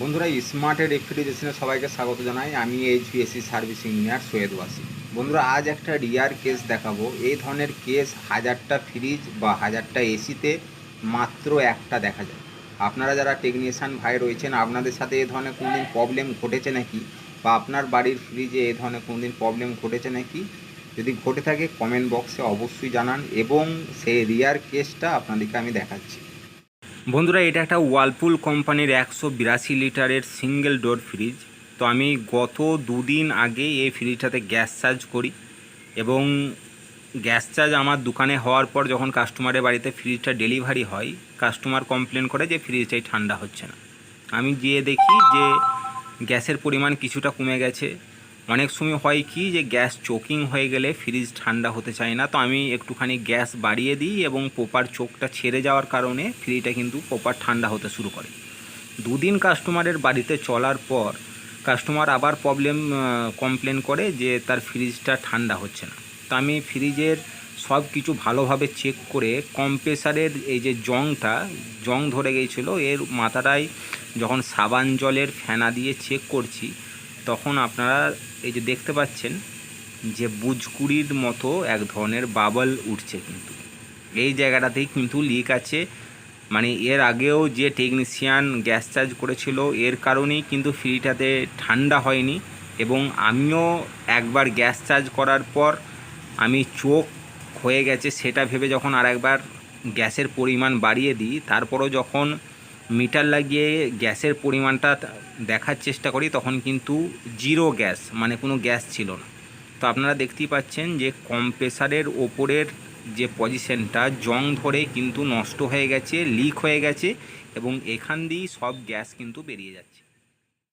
বন্ধুরা স্মার্টের রেফ্রিজারেশনে সবাইকে স্বাগত জানাই। আমি এইচভিএসসি সার্ভিস ইঞ্জিনিয়ার সৈয়দ বন্ধুরা, আজ একটা রিয়ার কেস দেখাবো। এই ধরনের কেস হাজারটা ফ্রিজ বা হাজারটা এসিতে মাত্র একটা দেখা যায়। আপনারা যারা টেকনিশিয়ান ভাই রয়েছেন, আপনাদের সাথে এই ধরনের কোনোদিন প্রবলেম ঘটেছে নাকি? বা আপনার বাড়ির ফ্রিজে এই ধরনের কোনোদিন প্রবলেম ঘটেছে নাকি? যদি ঘটে থাকে কমেন্ট বক্সে অবশ্যই জানান এবং সেই রিয়ার কেসটা আপনাদেরকে আমি দেখাচ্ছি। বন্ধুরা, এটা একটা ওয়ালপুল কোম্পানির একশো বিরাশি লিটারের সিঙ্গেল ডোর ফ্রিজ তো আমি গত দুদিন আগে এই ফ্রিজটাতে গ্যাস চার্জ করি এবং গ্যাস চার্জ আমার দোকানে হওয়ার পর যখন কাস্টমারের বাড়িতে ফ্রিজটা ডেলিভারি হয় কাস্টমার কমপ্লেন করে যে ফ্রিজটাই ঠান্ডা হচ্ছে না। আমি গিয়ে দেখি যে গ্যাসের পরিমাণ কিছুটা কমে গেছে। অনেক সময় হয় কি যে গ্যাস চোকিং হয়ে গেলে ফ্রিজ ঠান্ডা হতে চায় না, তো আমি একটুখানি গ্যাস বাড়িয়ে দিই এবং পোপার চোখটা ছেড়ে যাওয়ার কারণে ফ্রিজটা কিন্তু পোপার ঠান্ডা হতে শুরু করে। দুদিন কাস্টমারের বাড়িতে চলার পর কাস্টমার আবার প্রবলেম কমপ্লেন করে যে তার ফ্রিজটা ঠান্ডা হচ্ছে না। তো আমি ফ্রিজের সব কিছু ভালোভাবে চেক করে কম্প্রেসারের এই যে জংটা, জং ধরে গিয়েছিল এর মাথাটায় যখন সাবান জলের ফেনা দিয়ে চেক করছি তখন আপনারা এই যে দেখতে পাচ্ছেন যে বুজকুড়ির মতো এক ধরনের বাবল উঠছে কিন্তু। এই জায়গাটাতেই কিন্তু লিক আছে। মানে এর আগেও যে টেকনিশিয়ান গ্যাস চার্জ করেছিল, এর কারণেই কিন্তু ফ্রিটাতে ঠান্ডা হয়নি এবং আমিও একবার গ্যাস চার্জ করার পর আমি চোখ হয়ে গেছে, সেটা ভেবে যখন আর একবার গ্যাসের পরিমাণ বাড়িয়ে দিই, তারপরও যখন মিটার লাগিয়ে গ্যাসের পরিমাণটা দেখার চেষ্টা করি, তখন কিন্তু জিরো গ্যাস মানে কোনো গ্যাস ছিল না। তো আপনারা দেখতেই পাচ্ছেন যে কম্প্রেসারের ওপরের যে পজিশনটা, জং ধরে কিন্তু নষ্ট হয়ে গেছে, লিক হয়ে গেছে, এবং এখান দিয়েই সব গ্যাস কিন্তু বেরিয়ে যাচ্ছে।